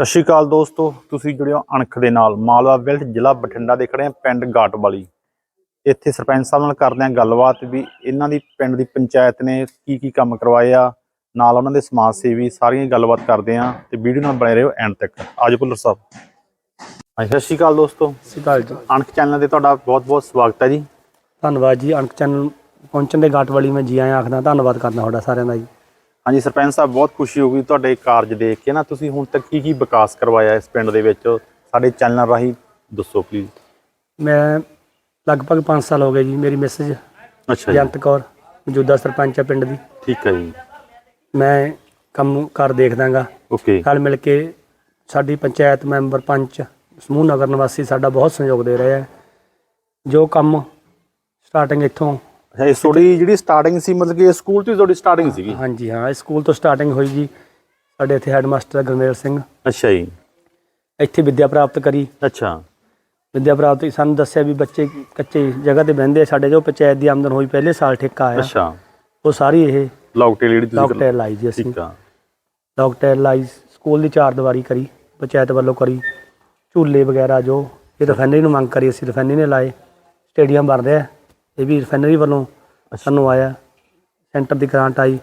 ਸਤਿ ਸ਼੍ਰੀ ਅਕਾਲ ਦੋਸਤੋ ਤੁਸੀਂ ਜੁੜਿਓ ਅਣਖ ਦੇ ਨਾਲ। ਮਾਲਵਾ ਵਿਲਟ ਜ਼ਿਲ੍ਹਾ ਬਠਿੰਡਾ ਦੇ ਖੜੇ ਆ ਪਿੰਡ ਗਾਟਵਾਲੀ। ਇੱਥੇ ਸਰਪੰਚ ਸਾਹਿਬ ਨਾਲ ਕਰਦੇ ਆ ਗੱਲਬਾਤ ਵੀ ਇਹਨਾਂ ਦੀ ਪਿੰਡ ਦੀ ਪੰਚਾਇਤ ਨੇ ਕੀ ਕੀ ਕੰਮ ਕਰਵਾਏ ਆ ਨਾਲ ਉਹਨਾਂ ਦੇ ਸਮਾਜ ਸੇਵੀ ਸਾਰੀਆਂ ਗੱਲਬਾਤ ਕਰਦੇ ਆ ਤੇ ਵੀਡੀਓ ਨਾਲ ਬਣੇ ਰਹੋ ਐਂਡ ਤੱਕ। ਆਜੋ ਭੁੱਲਰ ਸਾਹਿਬ। ਹਾਂਜੀ ਸਤਿ ਸ਼੍ਰੀ ਅਕਾਲ ਦੋਸਤੋ। ਸਿਕਾਲ ਜੀ। ਅਣਖ ਚੈਨਲ ਤੇ ਤੁਹਾਡਾ ਬਹੁਤ ਬਹੁਤ ਸਵਾਗਤ ਹੈ ਜੀ। ਧੰਨਵਾਦ ਜੀ ਅਣਕ ਚੈਨਲ ਪਹੁੰਚਣ ਦੇ ਘਾਟ ਵਾਲੀ ਮੈਂ ਜੀ ਆਇਆਂ ਆਖਦਾ ਧੰਨਵਾਦ ਕਰਦਾ ਤੁਹਾਡਾ ਸਾਰਿਆਂ ਦਾ ਜੀ। ਹਾਂਜੀ ਸਰਪੰਚ ਸਾਹਿਬ ਬਹੁਤ ਖੁਸ਼ੀ ਹੋਊਗੀ ਤੁਹਾਡੇ ਕਾਰਜ ਦੇਖ ਕੇ ਨਾ। ਤੁਸੀਂ ਹੁਣ ਤੱਕ ਕੀ ਕੀ ਵਿਕਾਸ ਕਰਵਾਇਆ ਇਸ ਪਿੰਡ ਦੇ ਵਿੱਚ? ਸਾਡੇ ਚੈਨਲ ਰਾਹੀਂ ਦੱਸੋ ਪਲੀਜ਼ ਮੈਂ ਲਗਭਗ 5 ਸਾਲ ਹੋ ਗਏ ਜੀ ਮੇਰੀ ਮੈਸੇਜ ਅੱਛਾ ਜੀ। ਜੰਤ ਕੌਰ ਮੌਜੂਦਾ ਸਰਪੰਚ ਹੈ ਪਿੰਡ ਦੀ। ਠੀਕ ਹੈ ਜੀ। ਮੈਂ ਕੰਮ ਕਰ ਦੇਖਦਾਗਾ। ਓਕੇ ਨਾਲ ਮਿਲ ਕੇ ਸਾਡੀ ਪੰਚਾਇਤ ਮੈਂਬਰ ਪੰਚ ਸਮੂਹ ਨਗਰ ਨਿਵਾਸੀ ਸਾਡਾ ਬਹੁਤ ਸਹਿਯੋਗ ਦੇ ਰਹੇ ਹੈ। ਜੋ ਕੰਮ ਸਟਾਰਟਿੰਗ ਇੱਥੋਂ ਅੱਛਾ ਇਹ ਤੁਹਾਡੀ ਜਿਹੜੀ ਸਟਾਰਟਿੰਗ ਸੀ ਮਤਲਬ ਕਿ ਸਕੂਲ ਤੋਂ ਹੀ ਤੁਹਾਡੀ ਸਟਾਰਟਿੰਗ ਸੀਗੀ? ਹਾਂਜੀ ਹਾਂ ਸਕੂਲ ਤੋਂ ਸਟਾਰਟਿੰਗ ਹੋਈ ਜੀ। ਸਾਡੇ ਇੱਥੇ ਹੈਡਮਾਸਟਰ ਗੁਰਮੇਲ ਸਿੰਘ। ਅੱਛਾ ਜੀ। ਇੱਥੇ ਵਿੱਦਿਆ ਪ੍ਰਾਪਤ ਕਰੀ। ਅੱਛਾ। ਵਿਦਿਆ ਪ੍ਰਾਪਤੀ ਸਾਨੂੰ ਦੱਸਿਆ ਵੀ ਬੱਚੇ ਕੱਚੇ ਜਗ੍ਹਾ ਤੇ ਬਹਿੰਦੇ ਆ। ਸਾਡੇ ਜੋ ਪੰਚਾਇਤ ਦੀ ਆਮਦਨ ਹੋਈ ਪਹਿਲੇ ਸਾਲ ਠੇਕਾ ਆਇਆ। ਅੱਛਾ। ਉਹ ਸਾਰੀ ਇਹ ਲੌਕਟੇਲ ਜਿਹੜੀ ਤੁਸੀਂ ਡਾਕਟਰ ਲਾਈ ਜੀ ਅਸੀਂ। ਠੀਕ ਆ। ਡਾਕਟਰ ਲਾਈ ਸਕੂਲ ਦੀ ਚਾਰ ਦੀਵਾਰੀ ਕਰੀ ਪੰਚਾਇਤ ਵੱਲੋਂ ਕਰੀ। ਝੂਲੇ ਵਗੈਰਾ ਜੋ ਇਹ ਰਿਫਾਈਨਰੀ ਨੂੰ ਮੰਗ ਕਰੀ ਅਸੀਂ ਰਿਫਾਈਨਰੀ ਨੇ ਲਾਏ। ਸਟੇਡੀਅਮ ਬਣ ਰਿਹਾ ਇਹ ਵੀ ਰਿਫਾਈਨਰੀ ਵੱਲੋਂ ਸਾਨੂੰ ਆਇਆ ਸੈਂਟਰ ਦੀ ਗ੍ਰਾਂਟ ਆਈ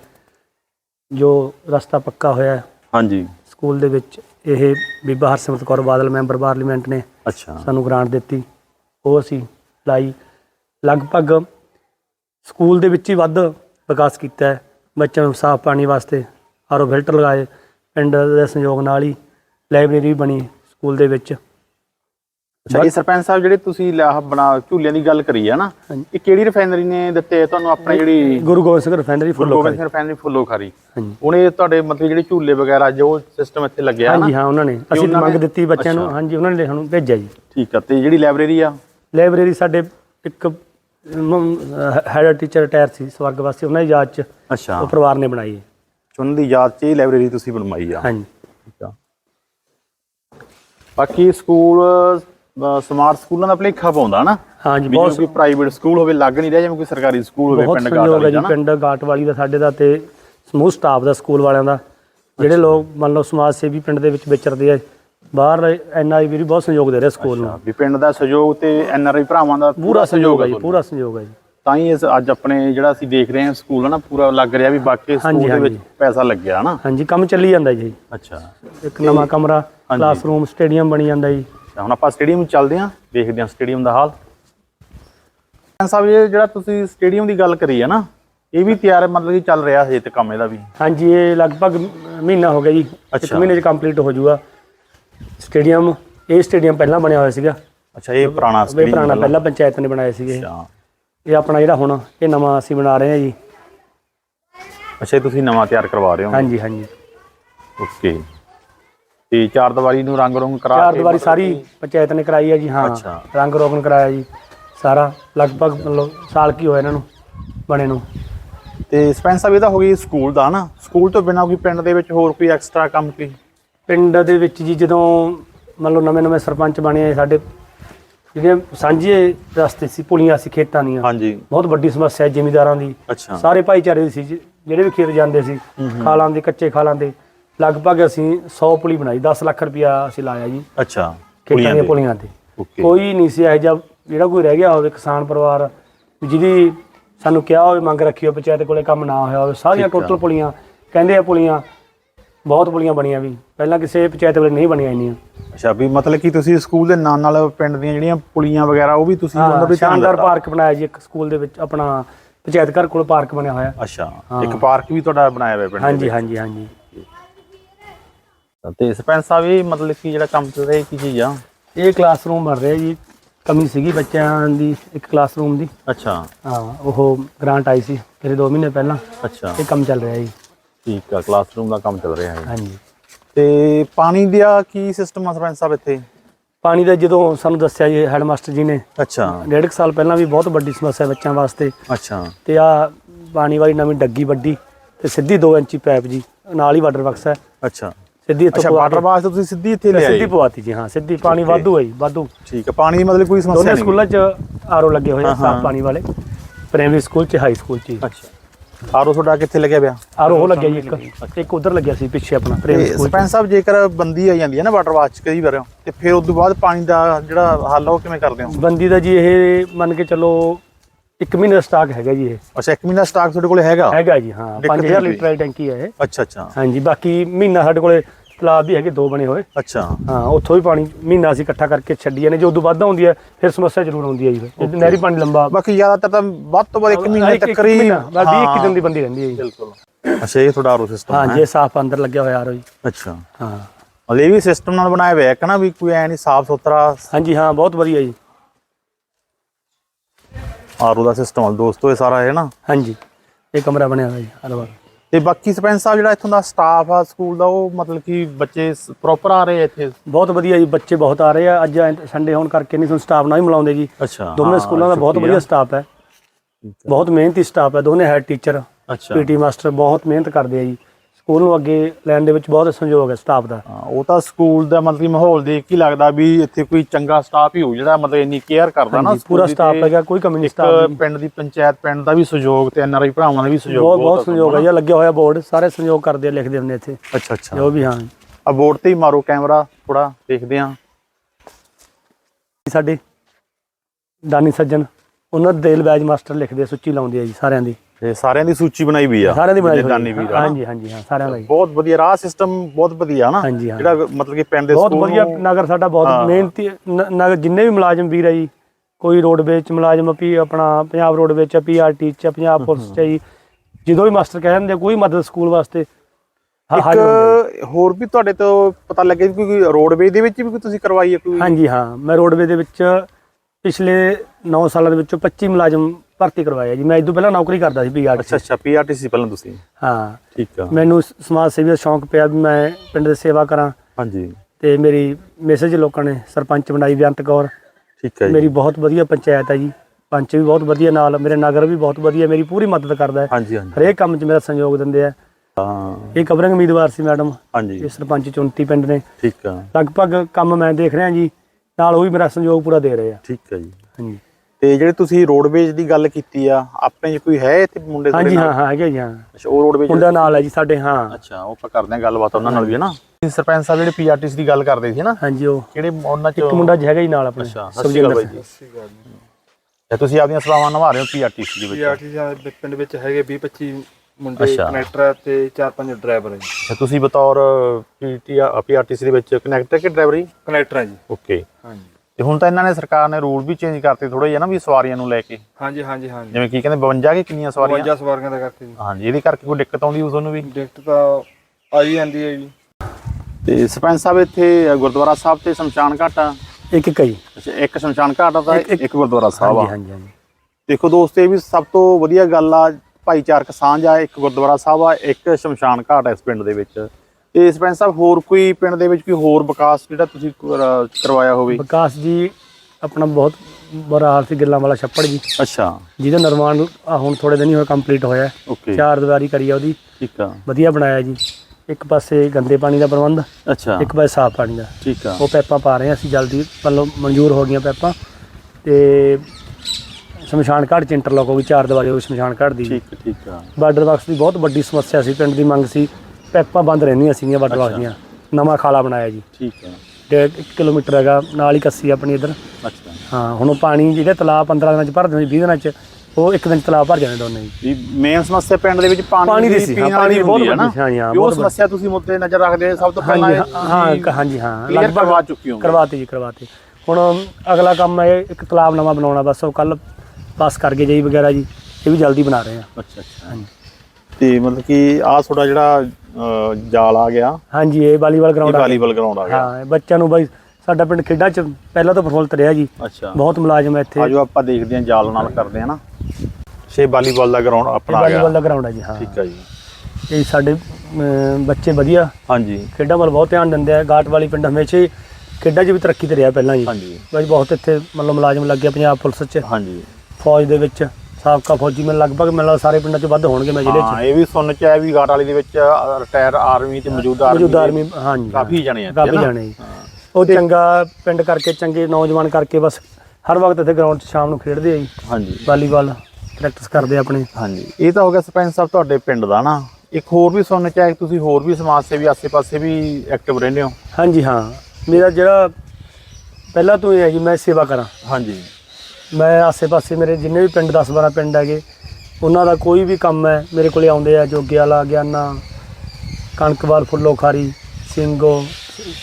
ਜੋ ਰਸਤਾ ਪੱਕਾ ਹੋਇਆ ਹਾਂਜੀ। ਸਕੂਲ ਦੇ ਵਿੱਚ ਇਹ ਬੀਬਾ ਹਰਸਿਮਰਤ ਕੌਰ ਬਾਦਲ ਮੈਂਬਰ ਪਾਰਲੀਮੈਂਟ ਨੇ ਅੱਛਾ। ਸਾਨੂੰ ਗ੍ਰਾਂਟ ਦਿੱਤੀ। ਉਹ ਅਸੀਂ ਲਾਈ। ਲਗਭਗ ਸਕੂਲ ਦੇ ਵਿੱਚ ਹੀ ਵੱਧ ਵਿਕਾਸ ਕੀਤਾ ਹੈ। ਬੱਚਿਆਂ ਨੂੰ ਸਾਫ਼ ਪਾਣੀ ਵਾਸਤੇ ਆਰੋ ਫਿਲਟਰ ਲਗਾਏ। ਪਿੰਡ ਦੇ ਸਹਿਯੋਗ ਨਾਲ ਹੀ ਲਾਇਬ੍ਰੇਰੀ ਬਣੀ ਸਕੂਲ ਦੇ ਵਿੱਚ। ਅੱਛਾ ਇਹ ਸਰਪੰਚ ਸਾਹਿਬ ਜਿਹੜੇ ਤੁਸੀਂ ਲਿਆ ਬਣਾ ਝੂਲਿਆਂ ਦੀ ਗੱਲ ਕਰੀ ਹੈ ਨਾ। ਇਹ ਕਿਹੜੀ ਰਿਫਾਈਨਰੀ ਨੇ ਦਿੱਤੇ? ਤੁਹਾਨੂੰ ਆਪਣੇ ਜਿਹੜੀ ਗੁਰੂ ਗੋਬਿੰਦ ਸਿੰਘ ਰਿਫਾਈਨਰੀ ਫੁੱਲੋ ਗੋਬਿੰਦ ਸਿੰਘ ਰਿਫਾਈਨਰੀ ਫੁੱਲੋ ਖਾਰੀ। ਉਹਨੇ ਤੁਹਾਡੇ ਮਤਲਬ ਜਿਹੜੇ ਝੂਲੇ ਵਗੈਰਾ ਜੋ ਸਿਸਟਮ ਇੱਥੇ ਲੱਗਿਆ ਹਾਂਜੀ ਹਾਂ ਉਹਨਾਂ ਨੇ। ਅਸੀਂ ਮੰਗ ਦਿੱਤੀ ਬੱਚਿਆਂ ਨੂੰ। ਹਾਂਜੀ ਉਹਨਾਂ ਨੇ ਸਾਨੂੰ ਭੇਜਿਆ ਜੀ। ਠੀਕ ਆ ਤੇ ਜਿਹੜੀ ਲਾਇਬ੍ਰੇਰੀ ਆ? ਲਾਇਬ੍ਰੇਰੀ ਸਾਡੇ ਇੱਕ ਹੈਡ ਟੀਚਰ ਰਿਟਾਇਰ ਸੀ ਸਵਰਗਵਾਸੀ ਉਹਨਾਂ ਦੀ ਯਾਦ ਚ ਅੱਛਾ। ਉਹ ਪਰਿਵਾਰ ਨੇ ਬਣਾਈ ਹੈ। ਉਹਨਾਂ ਦੀ ਯਾਦ 'ਚ ਇਹ ਲਾਇਬ੍ਰੇਰੀ ਤੁਸੀਂ ਬਣਵਾਈ ਆ। ਹਾਂਜੀ। ਬਾਕੀ ਸਕੂਲ ਸਮਾਰਟ ਸਕੂਲਾਂ ਦਾ ਭਲੇਖਾ ਪਾਉਂਦਾ ਨਾ ਹਾਂਜੀ ਬਹੁਤ ਕੋਈ ਪ੍ਰਾਈਵੇਟ ਸਕੂਲ ਹੋਵੇ ਲੱਗ ਨਹੀਂ ਰਿਹਾ ਜਿਵੇਂ ਕੋਈ ਸਰਕਾਰੀ ਸਕੂਲ ਹੋਵੇ ਪਿੰਡ ਹੈ ਗਾਟਵਾਲੀ ਜੀ ਦਾ ਪਿੰਡ ਗਾਟਵਾਲੀ ਦਾ ਸਾਡੇ ਦਾ ਤੇ ਸਮੂਹ ਸਟਾਫ ਦਾ ਸਕੂਲ ਵਾਲਿਆਂ ਦਾ। ਜਿਹੜੇ ਲੋਕ ਮੰਨ ਲਓ ਸਮਾਜ ਸੇਵੀ ਪਿੰਡ ਦੇ ਵਿੱਚ ਵਿਚਰਦੇ ਆ ਬਾਹਰ ਐਨਆਈ ਵੀ ਬਹੁਤ ਸਹਿਯੋਗ ਦੇ ਰਿਹਾ ਸਕੂਲ ਨੂੰ। ਵੀ ਪਿੰਡ ਦਾ ਸਹਿਯੋਗ ਤੇ ਐਨਆਰਆਈ ਭਰਾਵਾਂ ਦਾ ਪੂਰਾ ਸਹਿਯੋਗ ਹੈ ਜੀ। ਪੂਰਾ ਸਹਿਯੋਗ ਹੈ ਜੀ। ਤਾਂ ਹੀ ਇਸ ਅੱਜ ਆਪਣੇ ਜਿਹੜਾ ਅਸੀਂ ਦੇਖ ਰਹੇ ਹਾਂ ਸਕੂਲ ਹੈ ਨਾ ਪੂਰਾ ਲੱਗ ਰਿਹਾ ਵੀ ਬਾਕੀ ਸਕੂਲ ਦੇ ਵਿੱਚ। ਪੈਸਾ ਲੱਗਿਆ ਨਾ ਹਾਂਜੀ ਕੰਮ ਚੱਲੀ ਜਾਂਦਾ ਜੀ। ਅੱਛਾ। ਇੱਕ ਨਵਾਂ ਕਮਰਾ ਕਲਾਸਰੂਮ ਸਟੇਡੀਅਮ ਬਣੀ ਜਾਂਦਾ ਜੀ। ਤਾਂ ਹੁਣ ਆਪਾਂ ਸਟੇਡੀਅਮ ਚੱਲਦੇ ਹਾਂ ਦੇਖਦੇ ਹਾਂ ਸਟੇਡੀਅਮ ਦਾ ਹਾਲ। ਸਾਹਿਬ ਇਹ ਜਿਹੜਾ ਤੁਸੀਂ ਸਟੇਡੀਅਮ ਦੀ ਗੱਲ ਕਰੀ ਹੈ ਨਾ ਇਹ ਵੀ ਤਿਆਰ ਮਤਲਬ ਕਿ ਚੱਲ ਰਿਹਾ ਹਜੇ ਤੇ ਕੰਮ ਇਹਦਾ ਵੀ। ਹਾਂਜੀ ਇਹ ਲਗਭਗ ਮਹੀਨਾ ਹੋ ਗਿਆ ਜੀ। ਇੱਕ। ਮਹੀਨੇ 'ਚ ਕੰਪਲੀਟ ਹੋ ਜਾਊਗਾ। ਸਟੇਡੀਅਮ ਇਹ ਸਟੇਡੀਅਮ ਪਹਿਲਾਂ ਬਣਿਆ ਹੋਇਆ ਸੀਗਾ। ਅੱਛਾ ਇਹ ਪੁਰਾਣਾ ਸਟੇਡੀਅਮ ਪੁਰਾਣਾ ਪਹਿਲਾਂ। ਪੰਚਾਇਤ ਨੇ ਬਣਾਇਆ ਸੀਗੇ ਅੱਛਾ। ਇਹ ਆਪਣਾ ਜਿਹੜਾ ਹੁਣ ਇਹ ਨਵਾਂ ਅਸੀਂ ਬਣਾ ਰਹੇ ਹਾਂ ਜੀ। ਅੱਛਾ ਤੁਸੀਂ ਨਵਾਂ ਤਿਆਰ ਕਰਵਾ ਰਹੇ ਹੋ। ਹਾਂਜੀ ਹਾਂਜੀ। ਓਕੇ। ਤੇ ਚਾਰ ਦੀਵਾਰੀ ਨੂੰ ਰੰਗ ਰੰਗ ਕਰਾ ਚਾਰ ਦੀਵਾਰੀ ਮਤਲਬ ਸਾਰੀ ਪੰਚਾਇਤ ਨੇ ਕਰਾਈ ਹੈ ਜੀ ਹਾਂ। ਅੱਛਾ। ਰੰਗ ਰੋਗਨ ਕਰਾਇਆ ਜੀ ਸਾਰਾ ਲਗਭਗ ਮਤਲਬ ਸਾਲ ਕੀ ਹੋਇਆ ਇਹਨਾਂ ਨੂੰ ਬਣੇ ਨੂੰ। ਤੇ ਸਰਪੰਚ ਸਾਹਿਬ ਇਹਦਾ ਹੋ ਗਈ ਸਕੂਲ ਦਾ ਨਾ ਸਕੂਲ ਤੋਂ ਬਿਨਾਂ ਕੋਈ ਪਿੰਡ ਦੇ ਵਿੱਚ ਹੋਰ ਕੋਈ ਐਕਸਟਰਾ ਕੰਮ ਕੀ ਪਿੰਡ ਦੇ ਵਿੱਚ ਜੀ ਜਦੋਂ ਮੰਨ ਲਓ ਨਵੇਂ ਨਵੇਂ ਸਰਪੰਚ ਬਣੇ ਆ ਸਾਡੇ ਜਿਹੜੀਆਂ ਸਾਂਝੇ ਰਸਤੇ ਸੀ ਪੁਲੀਆਂ ਸੀ ਖੇਤਾਂ ਦੀਆਂ। ਹਾਂਜੀ। ਬਹੁਤ ਵੱਡੀ ਸਮੱਸਿਆ ਹੈ ਜ਼ਿਮੀਂਦਾਰਾਂ ਦੀ। ਅੱਛਾ। ਸਾਰੇ ਭਾਈਚਾਰੇ ਦੀ ਸੀ ਜੀ, ਜਿਹੜੇ ਵੀ ਖੇਤ ਜਾਂਦੇ ਸੀ ਖਾਲਾਂ ਦੇ ਕੱਚੇ ਖਾਲਾਂ ਦੇ। ਲਗਭਗ ਅਸੀਂ 100 ਪੁਲੀ ਬਣਾਈ 10 ਲੱਖ ਰੁਪਇਆ ਅਸੀਂ ਲਾਇਆ ਜੀ ਅੱਛਾ ਖੇਤਾਂ ਦੀਆਂ। ਪੁਲੀਆਂ ਤੇ ਓਕੇ ਕੋਈ ਨਹੀਂ ਸੀ ਇਹੋ ਜਿਹਾ ਜਿਹੜਾ ਕੋਈ ਰਹਿ ਗਿਆ ਹੋਵੇ ਕਿਸਾਨ ਪਰਿਵਾਰ ਜਿਹਦੀ ਸਾਨੂੰ ਕਿਹਾ ਹੋਵੇ ਮੰਗ ਰੱਖੀ ਹੋਵੇ ਪੰਚਾਇਤ ਕੋਲੇ ਕੰਮ ਨਾ ਹੋਇਆ ਹੋਵੇ ਸਾਰੀਆਂ। ਟੋਟਲ ਪੁਲੀਆਂ ਕਹਿੰਦੇ ਆ ਪੁਲੀਆਂ ਬਹੁਤ ਪੁਲੀਆਂ ਬਣੀਆਂ ਵੀ ਪਹਿਲਾਂ ਕਿਸੇ ਪੰਚਾਇਤ ਕੋਲੇ ਨਹੀਂ ਬਣੀਆਂ ਇੰਨੀਆਂ ਅੱਛਾ ਵੀ ਮਤਲਬ ਕਿ ਤੁਸੀਂ ਸਕੂਲ ਦੇ ਨਾਲ ਨਾਲ ਪਿੰਡ ਦੀਆਂ ਜਿਹੜੀਆਂ ਪੁਲੀਆਂ ਵਗੈਰਾ ਉਹ ਵੀ ਤੁਸੀਂ ਉਹਨਾਂ ਦਾ ਹਾਂ ਵੀ ਸ਼ਾਨਦਾਰ। ਪਾਰਕ ਬਣਾਇਆ ਜੀ ਇੱਕ ਸਕੂਲ ਦੇ ਵਿੱਚ ਆਪਣਾ ਪੰਚਾਇਤ ਘਰ ਕੋਲ ਪਾਰਕ ਬਣਿਆ ਹੋਇਆ ਅੱਛਾ। ਇੱਕ ਪਾਰਕ ਵੀ ਤੁਹਾਡਾ ਬਣਾਇਆ ਹੋਇਆ ਪਿੰਡ ਹਾਂਜੀ। ਹਾਂਜੀ ਹਾਂਜੀ ਤੇ ਸਰਪੰਚ ਸਾਹਿਬ ਇਹ ਮਤਲਬ ਕਿ ਜਿਹੜਾ ਕੰਮ ਚੱਲ ਰਿਹਾ ਇਹ ਕੀ ਚੀਜ਼ ਆ? ਇਹ ਕਲਾਸਰੂਮ ਬਣ ਰਿਹਾ ਜੀ। ਕਮੀ ਸੀਗੀ ਬੱਚਿਆਂ ਦੀ ਇੱਕ ਕਲਾਸਰੂਮ ਦੀ। ਅੱਛਾ। ਹਾਂ ਉਹ ਗ੍ਰਾਂਟ ਆਈ ਸੀ ਮੇਰੇ 2 ਮਹੀਨੇ ਪਹਿਲਾਂ। ਅੱਛਾ। ਇਹ ਕੰਮ ਚੱਲ ਰਿਹਾ ਜੀ। ਠੀਕ ਆ ਕਲਾਸਰੂਮ ਦਾ ਕੰਮ ਚੱਲ ਰਿਹਾ ਹੈ ਹਾਂਜੀ। ਤੇ ਪਾਣੀ ਦਾ ਕੀ ਸਿਸਟਮ ਆ ਸਰਪੰਚ ਸਾਹਿਬ ਇੱਥੇ? ਪਾਣੀ ਦਾ ਜਦੋਂ ਸਾਨੂੰ ਦੱਸਿਆ ਜੀ ਹੈਡਮਾਸਟਰ ਜੀ ਨੇ। ਅੱਛਾ। ਡੇਢ ਸਾਲ ਪਹਿਲਾਂ ਵੀ ਬਹੁਤ ਵੱਡੀ ਸਮੱਸਿਆ ਬੱਚਿਆਂ ਵਾਸਤੇ। ਅੱਛਾ। ਤੇ ਆ ਪਾਣੀ ਵਾਲੀ ਨਵੀਂ ਡੱਗੀ ਵੱਡੀ ਤੇ ਸਿੱਧੀ 2 ਇੰਚੀ ਪਾਈਪ ਜੀ ਨਾਲ ਹੀ ਵਾਟਰ ਬਕਸ ਹੈ। ਅੱਛਾ। ਸਿੱਧੀ ਇੱਥੋਂ ਅੱਛਾ ਪਵਾ ਵਾਟਰ ਬਾਸ ਤੁਸੀਂ ਸਿੱਧੀ ਇੱਥੇ ਲੈ ਸਿੱਧੀ ਆਏ ਪਵਾਤੀ ਜੀ ਹਾਂ ਸਿੱਧੀ ਪਾਣੀ ਵਾਧੂ ਹੈ ਜੀ ਵਾਧੂ। ਠੀਕ ਆ ਪਾਣੀ ਦੀ ਮਤਲਬ ਕੋਈ ਸਮੱਸਿਆ ਦੋਨੇ ਨਹੀਂ। ਸਕੂਲਾਂ 'ਚ ਆਰਓ ਲੱਗੇ ਹੋਏ ਆ ਹਾਂ, ਹਾਂ। ਸਾਫ਼ ਪਾਣੀ ਵਾਲੇ। ਪ੍ਰਾਇਮਰੀ ਸਕੂਲ 'ਚ ਹਾਈ ਸਕੂਲ 'ਚ ਅੱਛਾ। ਆਰੋ ਤੁਹਾਡਾ ਕਿੱਥੇ ਲੱਗਿਆ ਪਿਆ? ਆਰਓ ਉਹ ਲੱਗਿਆ ਜੀ ਇੱਕ। ਇੱਕ ਉਧਰ ਲੱਗਿਆ ਸੀ ਪਿੱਛੇ ਆਪਣਾ ਪ੍ਰਾਇਮਰੀ ਤੇ ਸਕੂਲ। ਸਰਪੰਚ ਸਾਹਿਬ ਜੇਕਰ ਬੰਦੀ ਆ ਜਾਂਦੀ ਹੈ ਨਾ ਵਾਟਰ ਬਾਸ ਚ ਕਈ ਵਾਰ ਤੇ ਫਿਰ ਉਸ ਤੋਂ ਬਾਅਦ ਪਾਣੀ ਦਾ ਜਿਹੜਾ ਹੱਲ ਉਹ ਕਿਵੇਂ ਕਰਦੇ ਹੋ? ਬੰਦੀ ਦਾ ਜੀ ਇਹ ਮੰਨ ਕੇ ਚੱਲੋ ਇੱਕ ਮਹੀਨੇ ਦਾ ਸਟਾਕ ਹੈਗਾ ਜੀ ਇਹ। ਅੱਛਾ ਇੱਕ ਮਹੀਨਾ ਸਟਾਕ ਤੁਹਾਡੇ ਕੋਲ ਹੈਗਾ? ਹੈਗਾ ਜੀ ਹਾਂ। ਦਿੱਕਤ 5000 ਨਹੀਂ ਲੀਟਰ ਵਾਲੀ ਟੈਂਕੀ ਹੈ ਇਹ। ਅੱਛਾ ਅੱਛਾ। ਹਾਂਜੀ ਬਾਕੀ ਮਹੀਨਾ ਸਾਡੇ ਕੋਲੇ ਤਲਾਬ ਵੀ ਹੈਗੇ ਦੋ ਬਣੇ ਹੋਏ। ਅੱਛਾ। ਹਾਂ ਉੱਥੋਂ ਵੀ ਪਾਣੀ ਮਹੀਨਾ ਅਸੀਂ ਇਕੱਠਾ ਕਰਕੇ ਛੱਡੀ ਨੇ ਜੇ ਉਦੋਂ ਵੱਧ ਆਉਂਦੀ ਹੈ ਫਿਰ ਸਮੱਸਿਆ ਜ਼ਰੂਰ ਆਉਂਦੀ ਹੈ ਜੀ। ਫਿਰ। ਨਹਿਰੀ ਪਾਣੀ ਲੰਬਾ ਬਾਕੀ ਜ਼ਿਆਦਾਤਰ ਤਾਂ ਵੱਧ ਤੋਂ ਵੱਧ ਇੱਕ ਮਹੀਨੇ ਤੱਕ ਇੱਕ ਹੀ ਮਹੀਨਾ, ਬਸ 20 ਹਾਂ, ਦਿਨ ਦੀ ਬੰਦੀ ਰਹਿੰਦੀ ਹੈ ਜੀ। ਬਿਲਕੁਲ। ਅੱਛਾ ਇਹ ਤੁਹਾਡਾ ਆਰੋ ਸਿਸਟਮ ਹਾਂ ਹੈ। ਜੇ ਸਾਫ਼ ਅੰਦਰ ਲੱਗਿਆ ਹੋਇਆ ਆਰੋ ਜੀ। ਅੱਛਾ। ਹਾਂ। ਮਤਲਬ ਇਹ ਵੀ ਸਿਸਟਮ ਨਾਲ ਬਣਾਇਆ ਹੋਇਆ ਹੈ ਕਿ ਨਾ ਵੀ ਕੋਈ ਐ ਨਹੀਂ ਸਾਫ਼ ਸੁਥਰਾ ਹਾਂਜੀ ਹਾਂ ਬਹੁਤ ਵਧੀਆ ਜੀ। ਆਰੋ ਦਾ ਸਿਸਟਮ ਆ। ਦੋਸਤੋ ਇਹ ਸਾਰਾ ਹੈ ਨਾ? ਹਾਂਜੀ। ਇਹ ਕਮਰਾ ਬਣਿਆ ਹੋਇਆ ਜੀ ਹਲਵਾ ਤੇ ਬਾਕੀ ਸਰਪੰਚ ਸਾਹਿਬ ਜਿਹੜਾ ਇੱਥੋਂ ਦਾ ਸਟਾਫ ਆ ਸਕੂਲ ਦਾ ਉਹ ਮਤਲਬ ਕਿ ਬੱਚੇ ਪ੍ਰੋਪਰ ਆ ਰਹੇ ਆ ਇੱਥੇ? ਬਹੁਤ ਵਧੀਆ ਜੀ ਬੱਚੇ ਬਹੁਤ ਆ ਰਹੇ ਆ। ਅੱਜ ਸੰਡੇ ਹੋਣ ਕਰਕੇ ਨਹੀਂ ਤੁਹਾਨੂੰ ਸਟਾਫ ਨਾਲ ਹੀ ਮਿਲਾਉਂਦੇ ਜੀ। ਅੱਛਾ ਦੋਵੇਂ ਸਕੂਲਾਂ ਦਾ ਬਹੁਤ ਵਧੀਆ ਸਟਾਫ ਹੈ। ਬਹੁਤ ਮਿਹਨਤੀ ਸਟਾਫ ਹੈ ਦੋਨੇ ਹੈਡ ਟੀਚਰ ਅੱਛਾ। ਪੀਟੀ ਮਾਸਟਰ ਬਹੁਤ ਮਿਹਨਤ ਕਰਦੇ ਆ ਜੀ। ਸਕੂਲ ਨੂੰ ਅੱਗੇ ਲੈਣ ਦੇ ਵਿੱਚ ਬਹੁਤ ਸਹਿਯੋਗ ਹੈ ਸਟਾਫ ਦਾ। ਹਾਂ, ਉਹ ਤਾਂ ਸਕੂਲ ਦਾ ਮਤਲਬ ਕਿ ਮਾਹੌਲ ਦੇਖ ਕੇ ਹੀ ਲੱਗਦਾ ਵੀ ਇੱਥੇ ਕੋਈ ਚੰਗਾ ਸਟਾਫ ਹੀ ਹੋਊ ਜਿਹੜਾ ਮਤਲਬ ਇੰਨੀ ਕੇਅਰ ਕਰਦਾ ਨਾ ਹਾਂਜੀ, ਸਕੂਲ ਪੂਰਾ ਦੀ ਸਟਾਫ ਤੇ ਹੈਗਾ ਕੋਈ ਕਮੀ ਨਹੀਂ ਇੱਕ ਸਟਾਫ ਦੀ। ਪਿੰਡ ਦੀ ਪੰਚਾਇਤ ਪਿੰਡ ਦਾ ਵੀ ਸਹਿਯੋਗ ਤੇ ਐਨਆਰਆਈ ਭਰਾਵਾਂ ਦਾ ਵੀ ਸਹਿਯੋਗ ਬਹੁਤ ਬਹੁਤ ਸਹਿਯੋਗ ਹੈ ਜੀ ਲੱਗਿਆ ਹੋਇਆ ਬੋਰਡ ਸਾਰੇ ਸਹਿਯੋਗ ਕਰਦੇ ਆ ਲਿਖਦੇ ਹੁੰਦੇ ਇੱਥੇ। ਅੱਛਾ ਅੱਛਾ। ਜੋ ਵੀ ਹਾਂ। ਆ ਬੋਰਡ ਤੇ ਹੀ ਮਾਰੋ ਕੈਮਰਾ ਥੋੜਾ ਦੇਖਦੇ ਆ ਸਾਡੇ ਦਾਨੀ ਸੱਜਣ ਉਹਨਾਂ ਦੇ ਦਿਲ ਬੈਜ ਮਾਸਟਰ ਲਿਖਦੇ ਆ, ਸੁੱਚੀ ਲਾਉਂਦੇ ਆ ਜੀ ਸਾਰਿਆਂ ਦੀ। ਤੇ ਸਾਰਿਆਂ ਦੀ ਸੂਚੀ ਬਣਾਈ ਵੀ ਆ ਸਾਰਿਆਂ ਦੀ ਬਣਾਈ ਹੋਈ। ਵੀਰ ਆ। ਹਾਂਜੀ ਹਾਂਜੀ ਹਾਂ ਸਾਰਿਆਂ ਜੀ ਬਹੁਤ ਵਧੀਆ ਰਾਹ ਸਿਸਟਮ ਬਹੁਤ ਵਧੀਆ ਨਾ ਹਾਂਜੀ ਹਾਂ ਜਿਹੜਾ ਮਤਲਬ ਕਿ ਪਿੰਡ ਦੇ ਬਹੁਤ ਸਕੂਲ ਵਧੀਆ ਨੂੰ- ਨਗਰ ਸਾਡਾ ਬਹੁਤ। ਮਿਹਨਤੀ ਨ- ਨਗਰ ਜਿੰਨੇ ਵੀ ਮੁਲਾਜ਼ਮ ਵੀਰ ਆ ਜੀ ਕੋਈ ਰੋਡਵੇਜ਼ ਚ ਮੁਲਾਜ਼ਮ ਵੀ ਆਪਣਾ ਪੰਜਾਬ ਰੋਡਵੇਜ਼ ਚ ਪੀਆਰਟੀ ਚ ਪੰਜਾਬ ਪੁਲਿਸ ਚ ਜੀ ਜਦੋਂ ਵੀ ਮਾਸਟਰ ਕਹਿ ਦਿੰਦੇ ਆ, ਕੋਈ ਮਦਦ ਸਕੂਲ ਵਾਸਤੇ ਹਾ- ਹਾਜ਼ਰ ਹੁੰਦੇ ਇੱਕ ਹੋਰ ਵੀ ਤੁਹਾਡੇ ਤੋਂ ਪਤਾ ਲੱਗਿਆ ਵੀ ਕੋਈ ਰੋਡਵੇਜ ਦੇ ਵਿੱਚ ਵੀ ਕੋਈ ਤੁਸੀਂ ਕਰਵਾਈ ਹੈ ਆ। ਕੋਈ ਹਾਂਜੀ ਹਾਂ ਮੈਂ ਰੋਡਵੇਜ਼ ਦੇ ਵਿੱਚ ਪਿਛਲੇ 9 ਸਾਲਾਂ ਦੇ ਵਿੱਚੋਂ 25 ਮੁਲਾਜ਼ਮ ਭਰਤੀ ਕਰਵਾਇਆ ਜੀ। ਮੈਂ ਇਦੋਂ ਪਹਿਲਾਂ ਨੌਕਰੀ ਕਰਦਾ ਸੀ ਪੀਆਰਟੀ ਅੱਛਾ ਅੱਛਾ ਪੀਆਰਟੀਸੀ ਪਹਿਲਾਂ ਤੁਸੀਂ? ਹਾਂ। ਠੀਕ ਆ। ਮੈਨੂੰ ਸ- ਸਮਾਜ ਸੇਵੀ ਦਾ ਸ਼ੌਂਕ ਪਿਆ ਵੀ ਮੈਂ ਪਿੰਡ ਦੀ ਸੇਵਾ ਕਰਾਂ। ਹਾਂਜੀ। ਤੇ ਮੇਰੀ ਮੈਸੇਜ ਲੋਕਾਂ ਨੇ ਸਰਪੰਚ ਬਣਾਈ ਬੇਅੰਤ ਕੌਰ। ਠੀਕ ਹੈ ਜੀ। ਮੇਰੀ ਬਹੁਤ ਵਧੀਆ ਪੰਚਾਇਤ ਹੈ ਜੀ। ਪੰਚ ਵੀ ਬਹੁਤ ਵਧੀਆ ਨਾਲ ਮੇਰੇ ਨਗਰ ਵੀ ਬਹੁਤ ਵਧੀਆ ਮੇਰੀ ਪੂਰੀ ਮਦਦ ਕਰਦਾ ਹੈ। ਹਾਂਜੀ ਹਾਂਜੀ। ਹਰੇਕ ਕੰਮ 'ਚ ਮੇਰਾ ਸਹਿਯੋਗ ਦਿੰਦੇ ਆ। ਹਾਂ। ਇਹ ਕਬਰਿੰਗ ਉਮੀਦਵਾਰ ਸੀ ਮੈਡਮ। ਹਾਂਜੀ। ਇਹ ਸਰਪੰਚ ਚੁਣਤੀ ਪਿੰਡ ਨੇ। ਠੀਕ ਆ। ਲਗਭਗ ਕੰਮ ਮੈਂ ਦੇਖ ਰਿਹਾ ਜੀ ਨਾਲ ਉਹ ਵੀ ਮੇਰਾ ਸਹਿਯੋਗ ਪੂਰਾ ਦੇ ਰਹੇ ਆ। ਠੀਕ ਹੈ ਜੀ। ਹਾਂਜੀ। ਤੇ ਜਿਹੜੇ ਤੁਸੀਂ ਰੋਡਵੇਜ ਦੀ ਗੱਲ ਕੀਤੀ ਆ ਆਪਣੇ 'ਚ ਕੋਈ ਹੈ ਇੱਥੇ ਮੁੰਡੇ ਤੁਹਾਡੇ ਹਾਂਜੀ ਨਾਲ? ਹਾਂ ਹਾਂ ਹੈਗੇ ਜੀ ਹਾਂ। ਅੱਛਾ ਉਹ ਰੋਡਵੇਜ ਮੁੰਡਾ ਨਾਲ ਹੈ ਜੀ ਸਾਡੇ ਹਾਂ। ਅੱਛਾ ਉਹ ਆਪਾਂ ਕਰਦੇ ਆ ਗੱਲਬਾਤ ਉਹਨਾਂ ਨਾਲ ਵੀ ਹੈ ਨਾ? ਤੁਸੀਂ ਸਰਪੰਚ ਸਾਹਿਬ ਜਿਹੜੇ ਪੀਆਰਟੀਸੀ ਦੀ ਗੱਲ ਕਰਦੇ ਸੀ ਨਾ? ਹਾਂਜੀ ਉਹ। ਕਿਹੜੇ ਉਹਨਾਂ 'ਚ ਇੱਕ ਮੁੰਡਾ ਜੀ ਹੈਗਾ ਜੀ ਨਾਲ ਆਪਣੇ ਅੱਛਾ ਸਤਿ ਸ਼੍ਰੀ ਅਕਾਲ ਬਾਈ ਜੀ। ਤੇ ਤੁਸੀਂ ਆਪਣੀਆਂ ਸੇਵਾਵਾਂ ਨਿਭਾ ਰਹੇ ਹੋ ਪੀਆਰਟੀਸੀ ਦੇ ਵਿੱਚ? ਪੀਆਰਟੀ ਦੇ ਪਿੰਡ ਵਿੱਚ ਹੈਗੇ 20 25 ਮੁੰਡੇ ਅੱਛਾ। ਕਨੈਕਟਰ ਤੇ 4-5 ਡਰਾਈਵਰ ਹੈ ਜੀ। ਤੇ ਤੁਸੀਂ ਬਤੌਰ ਪੀਟੀ ਪੀਆਰਟੀਸੀ ਦੇ ਵਿੱਚ ਕਨੈਕਟਰ ਕਿ ਡਰਾਈਵਰ ਹੀ ਕਨੈਕਟਰ ਹੈ ਜੀ। ਓਕੇ ਹਾਂਜੀ। ਤੇ ਹੁਣ ਤਾਂ ਇਹਨਾਂ ਨੇ ਸਰਕਾਰ ਨੇ ਰੂਲ ਵੀ ਚੇਂਜ ਕਰਤੇ ਥੋੜੇ ਜਿਹਾ ਨਾ ਵੀ ਸਵਾਰੀਆਂ ਨੂੰ ਲੈ ਕੇ। ਹਾਂਜੀ ਹਾਂਜੀ ਹਾਂਜੀ। ਜਿਵੇਂ ਕੀ ਕਹਿੰਦੇ 52 ਕਿ ਕਿੰਨੀਆਂ ਸਵਾਰੀਆਂ? 52 ਸਵਾਰੀਆਂ ਦਾ ਕਰਕੇ ਜੀ। ਹਾਂਜੀ ਇਹਦੇ ਕਰਕੇ ਕੋਈ ਦਿੱਕਤ ਆਉਂਦੀ ਹੋਊ ਤੁਹਾਨੂੰ ਵੀ? ਡਿਕਟ ਤਾਂ ਆ ਹੀ ਜਾਂਦੀ ਹੈ ਜੀ। ਤੇ ਸਰਪੰਚ ਸਾਹਿਬ ਇੱਥੇ ਗੁਰਦੁਆਰਾ ਸਾਹਿਬ ਤੇ ਸ਼ਮਸ਼ਾਨ ਘਾਟ ਆ? ਇੱਕ ਇੱਕ ਜੀ। ਅੱਛਾ ਇੱਕ ਸ਼ਮਸ਼ਾਨ ਘਾਟ ਆ ਤਾਂ ਇੱਕ- ਗੁਰਦੁਆਰਾ ਸਾਹਿਬ ਆ? ਹਾਂਜੀ ਹਾਂਜੀ। ਦੇਖੋ ਦੋਸਤੋ ਇਹ ਵੀ ਸਭ ਤੋਂ ਵਧੀਆ ਗੱਲ ਆ ਭਾਈਚਾਰਕ ਸਾਂਝ ਆ ਇੱਕ ਗੁਰਦੁਆਰਾ ਸਾਹਿਬ ਆ ਇੱਕ ਸ਼ਮਸ਼ਾਨ ਘਾਟ ਆ ਇਸ ਪਿੰਡ ਦੇ ਵਿੱਚ। ਤੇ ਸਰਪੰਚ ਸਾਹਿਬ ਹੋਰ ਕੋਈ ਪਿੰਡ ਦੇ ਵਿੱਚ ਕੋਈ ਹੋਰ ਵਿਕਾਸ ਜਿਹੜਾ ਤੁਸੀਂ ਕਰ- ਕਰਵਾਇਆ ਹੋਵੇ? ਵਿਕਾਸ ਜੀ ਆਪਣਾ ਬਹੁਤ ਬੁਰਾ ਹਾਲ ਸੀ ਗਿੱਲਾਂ ਵਾਲਾ ਛੱਪੜ ਜੀ। ਅੱਛਾ। ਜਿਹਦਾ ਨਿਰਮਾਣ ਆਹ ਹੁਣ ਥੋੜੇ ਦਿਨ ਹੀ ਹੋਏ ਕੰਪਲੀਟ ਹੋਇਆ ਹੈ। ਓਕੇ ਚਾਰ ਦੀਵਾਰੀ ਕਰੀ ਆ ਉਹਦੀ। ਠੀਕ ਆ। ਵਧੀਆ ਬਣਾਇਆ ਜੀ। ਇੱਕ ਪਾਸੇ ਗੰਦੇ ਪਾਣੀ ਦਾ ਪ੍ਰਬੰਧ ਅੱਛਾ। ਇੱਕ ਪਾਸੇ ਸਾਫ਼ ਪਾਣੀ ਦਾ। ਠੀਕ ਆ। ਉਹ ਪੈਪਾਂ ਪਾ ਰਹੇ ਹਾਂ ਅਸੀਂ ਜਲਦੀ ਵੱਲੋਂ ਮਨਜ਼ੂਰ ਹੋ ਗਈਆਂ ਪੈਪਾਂ ਤੇ ਸ਼ਮਸ਼ਾਨ ਘਾਟ ਚ ਇੰਟਰਲੌਕ ਹੋ ਗਈ ਚਾਰ ਦੀਵਾਰੀ ਹੋ ਗਈ ਸ਼ਮਸ਼ਾਨ ਘਾਟ ਦੀ ਠੀਕ ਠੀਕ ਆ। ਬਾਰਡਰ ਬਾਕਸ ਦੀ ਬਹੁਤ ਵੱਡੀ ਸਮੱਸਿਆ ਸੀ ਪਿੰਡ ਦੀ ਮੰਗ ਸੀ। ਪੈਪਾਂ ਬੰਦ ਰਹਿੰਦੀਆਂ ਸੀਗੀਆਂ ਬਾਕਸ ਦੀਆਂ। ਨਵਾਂ ਖਾਲਾ ਬਣਾਇਆ ਜੀ। ਠੀਕ ਆ ਡੇਢ ਇੱਕ ਕਿਲੋਮੀਟਰ ਹੈਗਾ ਨਾਲ ਹੀ ਕੱਸੀ ਆਪਣੀ ਇਧਰ। ਅੱਛਾ। ਹਾਂ ਹੁਣ ਉਹ ਪਾਣੀ ਜਿਹੜੇ ਤਲਾਬ 15 ਦਿਨਾਂ ਚ ਭਰ ਦਿੰਦੇ 20 ਦਿਨਾਂ ਚ ਉਹ ਇੱਕ ਦਿਨ 'ਚ ਤਲਾਬ ਭਰ ਜਾਂਦੇ ਦੋਨੇ ਜੀ। ਵੀ ਮੇਨ ਸਮੱਸਿਆ ਪਿੰਡ ਦੇ ਵਿੱਚ ਪਾਣੀ ਪਾਣੀ ਦੀ ਸੀ, ਪੀਣ ਹਾਂ, ਵਾਲੀ ਪਾਣੀ ਬਹੁਤ ਹੁੰਦੀ ਹੈ ਨਾ। ਵੱਡੀ ਹਾਂ, ਵੀ ਉਹ ਬਹੁਤ ਸਮੱਸਿਆ ਤੁਸੀਂ ਮੁੱਦੇ ਨਜ਼ਰ ਰੱਖਦੇ ਸਭ ਤੋਂ ਪਹਿਲਾਂ ਹਾਂਜੀ ਇਹ ਹਾਂ ਤੁਸੀਂ ਹਾਂ ਹਾਂਜੀ ਹਾਂ clear ਕਰਵਾ ਚੁੱਕੇ ਹੋ ਕਰਵਾਤੇ ਜੀ ਕਰਵਾਤੇ ਹੁਣ ਅਗਲਾ ਕੰਮ ਹੈ ਇੱਕ ਤਲਾਬ ਨਵਾਂ ਬਣਾਉਣਾ ਬਸ ਉਹ ਕੱਲ ਪਾਸ ਕਰ ਗਏ ਜੀ ਵਗੈਰਾ ਜੀ ਇਹ ਵੀ ਜਲਦੀ ਬਣਾ ਰਹੇ ਆ ਅੱਛਾ ਅੱਛਾ। ਹਾਂਜੀ। ਤੇ ਮਤਲਬ ਕਿ ਆ ਤੁਹਾਡਾ ਜਿਹੜਾ ਜਾਲ ਆ ਗਿਆ। ਹਾਂਜੀ ਇਹ ਵਾਲੀਬਾਲ ਇਹ ਗਰਾਊਂਡ ਆ ਵਾਲੀਬਾਲ ਗਰਾਊਂਡ ਆ ਗਿਆ। ਹਾਂ ਬੱਚਿਆਂ ਨੂੰ ਬਾਈ ਸਾਡਾ ਪਿੰਡ ਖੇਡਾਂ ਚ ਪਹਿਲਾਂ ਤੋਂ ਪ੍ਰਫੁੱਲਤ ਰਿਹਾ ਜੀ। ਅੱਛਾ। ਬਹੁਤ ਮੁਲਾਜ਼ਮ ਹੈ ਇੱਥੇ। ਆਜੋ ਆਪਾਂ ਦੇਖਦੇ ਹਾਂ ਜਾਲ ਨਾਲ ਕਰਦੇ ਹਾਂ ਨਾ। ਛੇ ਵਾਲੀਬਾਲ ਦਾ ਗਰਾਊਂਡ ਆਪਣਾ ਆ ਵਾਲੀਬਾਲ ਗਿਆ ਦਾ ਗਰਾਊਂਡ ਹੈ ਜੀ ਹਾਂ। ਠੀਕ ਹੈ ਜੀ। ਇਹ ਸਾਡੇ ਅਮ, ਬੱਚੇ ਵਧੀਆ। ਹਾਂਜੀ। ਖੇਡਾਂ ਵੱਲ ਬਹੁਤ ਧਿਆਨ ਦਿੰਦੇ ਆ। ਘਾਟ ਵਾਲੀ ਪਿੰਡ ਹਮੇਸ਼ਾ ਹੀ ਖੇਡਾਂ 'ਚ ਵੀ ਤਰੱਕੀ ਤੇ ਰਿਹਾ ਪਹਿਲਾਂ ਜੀ। ਹਾਂਜੀ। ਬਾਈ ਬਹੁਤ ਇੱਥੇ ਮਤਲਬ ਮੁਲਾਜ਼ਮ ਲੱਗੇ ਪੰਜਾਬ ਪੁਲਿਸ 'ਚ। ਹਾਂਜੀ। ਫੌਜ ਦੇ ਵਿੱਚ। ਸਾਬਕਾ ਫੌਜੀ ਮੈਨੂੰ ਲਗਭਗ ਮੈਨੂੰ ਲੱਗਦਾ ਸਾਰੇ ਪਿੰਡਾਂ 'ਚ ਵੱਧ ਹੋਣਗੇ ਮੈਂ ਜ਼ਿਲ੍ਹੇ 'ਚ। ਹਾਂ ਇਹ ਵੀ ਸੁਣਨ ਚ ਆਇਆ ਵੀ ਗਾਟ ਵਾਲੀ ਦੇ ਵਿੱਚ ਰਿਟਾਇਰ ਆਰਮੀ ਤੇ ਮੌਜੂਦਾ ਆਰਮੀ ਮੌਜੂਦਾ ਆਰਮੀ ਹਾਂਜੀ। ਕਾਫੀ ਜਣੇ ਆ ਕਾਫੀ? ਜਾਣੇ। ਉਹ ਚੰਗਾ ਪਿੰਡ ਕਰਕੇ ਚੰਗੇ ਨੌਜਵਾਨ ਕਰਕੇ ਬਸ ਹਰ ਵਕਤ ਇੱਥੇ ਗਰਾਊਂਡ 'ਚ ਸ਼ਾਮ ਨੂੰ ਖੇਡਦੇ ਆ ਜੀ। ਹਾਂਜੀ। ਵਾਲੀਬਾਲ ਪ੍ਰੈਕਟਿਸ ਕਰਦੇ ਆਪਣੇ। ਹਾਂਜੀ। ਇਹ ਤਾਂ ਹੋ ਗਿਆ ਸਰਪੰਚ ਸਾਹਿਬ ਤੁਹਾਡੇ ਪਿੰਡ ਦਾ ਨਾ। ਇੱਕ ਹੋਰ ਵੀ ਸੁਣਨ ਚ ਆਇਆ ਤੁਸੀਂ ਹੋਰ ਵੀ ਸਮਾਜ ਸੇਵੀ ਆਸੇ-ਪਾਸੇ ਵੀ ਐਕਟਿਵ ਰਹਿੰਦੇ ਹੋ। ਹਾਂਜੀ ਹਾਂ। ਮੇਰਾ ਜਿਹੜਾ ਪਹਿਲਾਂ ਤੋਂ ਹੀ ਹੈ ਜੀ ਮੈਂ ਸੇਵਾ ਕਰਾਂ। ਹਾਂਜੀ। ਮੈਂ ਆਸੇ-ਪਾਸੇ ਮੇਰੇ ਜਿੰਨੇ ਵੀ ਪਿੰਡ 10-12 ਪਿੰਡ ਹੈਗੇ ਉਹਨਾਂ ਦਾ ਕੋਈ ਵੀ ਕੰਮ ਹੈ ਮੇਰੇ ਕੋਲੇ ਆਉਂਦੇ ਆ ਜੋਗੇ ਵਾਲਾ ਗਿਆਨਾ ਕਣਕਵਾਲ ਫੁੱਲੋ ਖਾਰੀ ਸਿੰਘੋ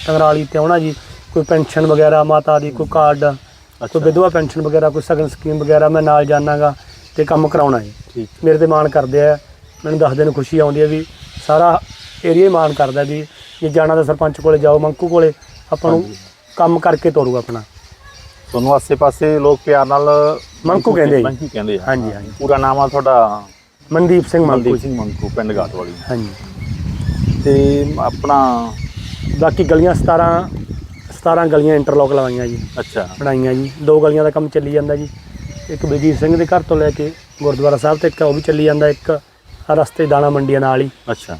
ਟੰਗਰਾਲੀ ਤੇ ਆਉਣਾ ਜੀ ਕੋਈ ਪੈਨਸ਼ਨ ਵਗੈਰਾ ਮਾਤਾ ਦੀ ਕੋਈ ਕਾਰਡ ਕੋਈ ਵਿਧਵਾ ਪੈਨਸ਼ਨ ਵਗੈਰਾ ਕੋਈ ਸਗਨ ਸਕੀਮ ਵਗੈਰਾ ਮੈਂ ਨਾਲ ਜਾਣਾਗਾ ਤੇ ਕੰਮ ਕਰਾਉਣਾ ਹੈ ਠੀਕ। ਮੇਰੇ ਤੇ ਮਾਣ ਕਰਦੇ ਆ ਮੈਨੂੰ ਦੱਸਦੇ ਨੂੰ ਖੁਸ਼ੀ ਆਉਂਦੀ ਹੈ ਵੀ ਸਾਰਾ ਏਰੀਆ ਮਾਣ ਕਰਦਾ ਵੀ ਜੇ ਜਾਣਾ ਤਾਂ ਸਰਪੰਚ ਕੋਲੇ ਜਾਓ ਮੰਕੂ ਕੋਲੇ ਆਪਾਂ ਨੂੰ ਕੰਮ ਕਰਕੇ ਤੋਰੂਗਾ ਆਪਣਾ। ਤੁਹਾਨੂੰ ਆਸੇ-ਪਾਸੇ ਲੋਕ ਪਿਆਰ ਨਾਲ ਮੰਕੂ ਕਹਿੰਦੇ ਆ ਜੀ। ਮੰਕੂ ਕਹਿੰਦੇ ਆ। ਹਾਂਜੀ, ਹਾਂਜੀ। ਪੂਰਾ ਨਾਮ ਆ ਤੁਹਾਡਾ ਮਨਦੀਪ ਸਿੰਘ ਮੰਕੂ ਮਨਦੀਪ ਸਿੰਘ ਮੰਕੂ ਪਿੰਡ ਗਾਟ ਵਾਲੀ। ਹਾਂਜੀ। ਤੇ ਆਪਣਾ ਬਾਕੀ ਗਲੀਆਂ 17 17 ਗਲੀਆਂ ਇੰਟਰਲੋਕ ਲਵਾਈਆਂ ਜੀ। ਅੱਛਾ। ਬਣਾਈਆਂ ਜੀ। ਦੋ ਗਲੀਆਂ ਦਾ ਕੰਮ ਚੱਲੀ ਜਾਂਦਾ ਜੀ। ਇੱਕ ਬਲਜੀਤ ਸਿੰਘ ਦੇ ਘਰ ਤੋਂ ਲੈ ਕੇ ਗੁਰਦੁਆਰਾ ਸਾਹਿਬ ਤੱਕ ਉਹ ਵੀ ਚੱਲੀ ਜਾਂਦਾ ਇੱਕ ਆਹ ਰਸਤੇ ਦਾਣਾ ਮੰਡੀ ਆ ਨਾਲ ਹੀ। ਅੱਛਾ।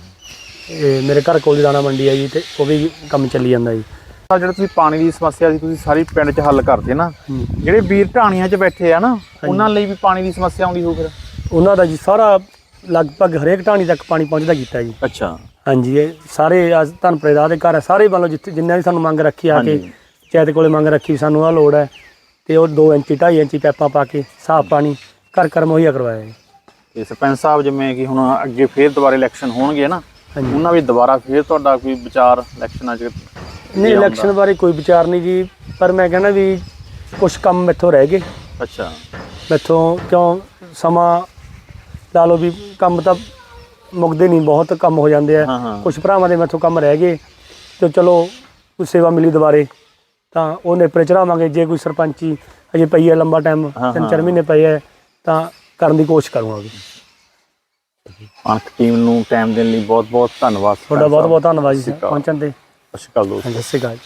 ਇਹ ਮੇਰੇ ਘਰ ਕੋਲ ਦਾਣਾ ਮੰਡੀ ਹੈ ਜੀ ਤੇ ਉਹ ਵੀ ਕੰਮ ਚੱਲੀ ਜਾਂਦਾ ਜੀ। ਆ ਜਿਹੜਾ ਤੁਸੀਂ ਪਾਣੀ ਦੀ ਸਮੱਸਿਆ ਸੀ ਤੁਸੀਂ ਸਾਰੀ ਪਿੰਡ 'ਚ ਹੱਲ ਕਰਦੇ ਨਾ। ਜਿਹੜੇ ਵੀਰ ਢਾਣੀਆਂ 'ਚ ਬੈਠੇ ਆ ਨਾ ਉਹਨਾਂ ਲਈ ਵੀ ਪਾਣੀ ਦੀ ਸਮੱਸਿਆ ਆਉਂਦੀ ਹੋ ਫਿਰ? ਉਹਨਾਂ ਦਾ ਜੀ ਸਾਰਾ ਲਗਭਗ ਹਰੇਕ ਢਾਣੀ ਤੱਕ ਪਾਣੀ ਪਹੁੰਚਦਾ ਕੀਤਾ ਜੀ। ਅੱਛਾ। ਹਾਂਜੀ ਇਹ ਸਾਰੇ ਅੱਜ ਧਨਪ੍ਰੇ ਦਾ ਦੇ ਘਰ ਹੈ ਸਾਰੇ ਵੱਲੋਂ ਜਿੱਥੇ ਜਿੰਨਿਆਂ ਦੀ ਸਾਨੂੰ ਮੰਗ ਰੱਖੀ ਆ ਕੇ। ਚੈਤ ਕੋਲੇ ਮੰਗ ਰੱਖੀ ਸਾਨੂੰ ਆ ਲੋੜ ਹੈ ਤੇ ਉਹ 2 ਇੰਚੀ 2.5 ਇੰਚੀ ਪੈਪਾਂ ਪਾ ਕੇ ਸਾਫ਼ ਪਾਣੀ ਘਰ ਘਰ ਮੁਹੱਈਆ ਕਰਵਾਇਆ ਜੀ। ਤੇ ਸਰਪੰਚ ਸਾਹਿਬ ਜਿਵੇਂ ਕਿ ਹੁਣ ਅੱਗੇ ਫੇਰ ਦੁਬਾਰਾ ਇਲੈਕਸ਼ਨ ਹੋਣਗੇ ਨਾ। ਉਹਨਾਂ ਵੀ ਦੁਬਾਰਾ ਫੇਰ ਤੁਹਾਡਾ ਕੋਈ ਵਿਚਾਰ ਇਲੈਕਸ਼ਨਾਂ 'ਚ ਨਹੀਂ। ਇਲੈਕਸ਼ਨ ਬਾਰੇ ਕੋਈ ਵਿਚਾਰ ਨਹੀਂ ਜੀ ਪਰ ਮੈਂ ਕਹਿੰਦਾ ਵੀ ਕੁਝ ਕੰਮ ਮੈਥੋਂ ਰਹਿ ਗਏ। ਅੱਛਾ। ਮੈਥੋਂ ਕਿਉਂ ਸਮਾਂ ਲਾ ਲਓ ਵੀ ਕੰਮ ਤਾਂ ਮੁੱਕਦੇ ਨਹੀਂ ਬਹੁਤ ਕੰਮ ਹੋ ਜਾਂਦੇ ਆ। ਹਾਂ, ਹਾਂ। ਕੁਝ ਭਰਾਵਾਂ ਦੇ ਮੈਥੋਂ ਕੰਮ ਰਹਿ ਗਏ ਤੇ ਚਲੋ ਕੋਈ ਸੇਵਾ ਮਿਲੀ ਦੁਬਾਰੇ ਤਾਂ ਉਹ ਨੇਪਰੇ ਚੜਾਵਾਂਗੇ। ਜੇ ਕੋਈ ਸਰਪੰਚੀ ਅਜੇ ਪਈ ਹੈ ਲੰਬਾ ਟਾਈਮ ਹਾਂ, ਤਿੰਨ ਚਾਰ ਹਾਂ। ਮਹੀਨੇ ਪਏ ਹੈ ਤਾਂ ਕਰਨ ਦੀ ਕੋਸ਼ਿਸ਼ ਕਰੂੰਗਾ ਜੀ। ਅਣਖ ਟੀਮ ਨੂੰ ਟਾਈਮ ਦੇਣ ਲਈ ਬਹੁਤ ਬਹੁਤ ਧੰਨਵਾਦ। ਤੁਹਾਡਾ ਬਹੁਤ ਬਹੁਤ ਧੰਨਵਾਦ ਸਤਿ ਜੀ ਸ਼੍ਰੀ ਅਕਾਲ। ਪਹੁੰਚਣ ਤੇ। ਸਤਿ ਸ਼੍ਰੀ ਅਕਾਲ